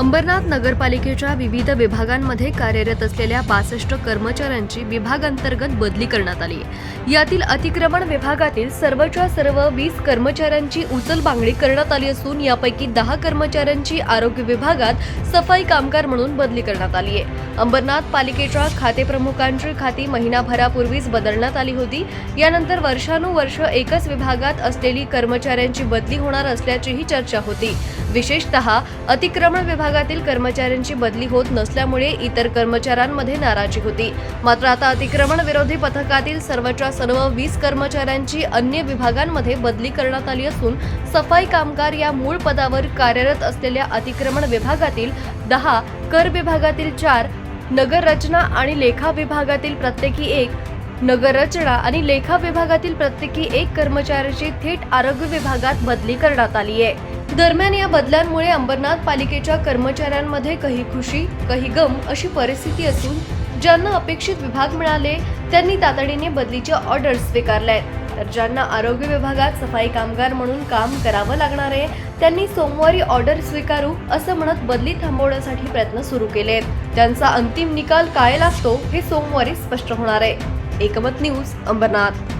अंबरनाथ नगरपालिकेच्या विविध विभागांमध्ये कार्यरत असलेल्या बासष्ट कर्मचाऱ्यांची विभागांतर्गत बदली करण्यात आली. यातील अतिक्रमण विभागातील सर्वच्या सर्व वीस कर्मचाऱ्यांची उचलबांगडी करण्यात आली असून यापैकी दहा कर्मचाऱ्यांची आरोग्य विभागात सफाई कामगार म्हणून बदली करण्यात आली आहे. अंबरनाथ पालिकेच्या खातेप्रमुखांची खाती महिनाभरापूर्वीच बदलण्यात आली होती. यानंतर वर्षानुवर्ष एकच विभागात असलेली कर्मचाऱ्यांची बदली होणार असल्याचीही चर्चा होती. विशेषतः अतिक्रमण विभागातील कर्मचाऱ्यांची बदली होत नसल्यामुळे इतर कर्मचाऱ्यांमध्ये नाराजी होती. मात्र आता अतिक्रमण विरोधी पथकातील सर्वच्या सर्व वीस कर्मचाऱ्यांची अन्य विभागांमध्ये बदली करण्यात आली असून सफाई कामगार या मूळ पदावर कार्यरत असलेल्या अतिक्रमण विभागातील दहा कर विभागातील चार नगररचना आणि लेखा विभागातील प्रत्येकी एक नगररचना आणि लेखा विभागातील प्रत्येकी एक कर्मचाऱ्याची थेट आरोग्य विभागात बदली करण्यात आली आहे. दरम्यान या बदलांमुळे अंबरनाथ पालिकेच्या कर्मचाऱ्यांमध्ये काही खुशी काही गम अशी परिस्थिती असून ज्यांना अपेक्षित विभाग मिळाले त्यांनी तातडीने बदलीच्या ऑर्डर स्वीकारल्या आहेत तर ज्यांना आरोग्य विभागात सफाई कामगार म्हणून काम करावं लागणार आहे त्यांनी सोमवारी ऑर्डर स्वीकारू असं म्हणत बदली थांबवण्यासाठी प्रयत्न सुरू केले आहेत त्यांचा अंतिम निकाल काय लागतो हे सोमवारी स्पष्ट होणार आहे. एकमत न्यूज अंबरनाथ.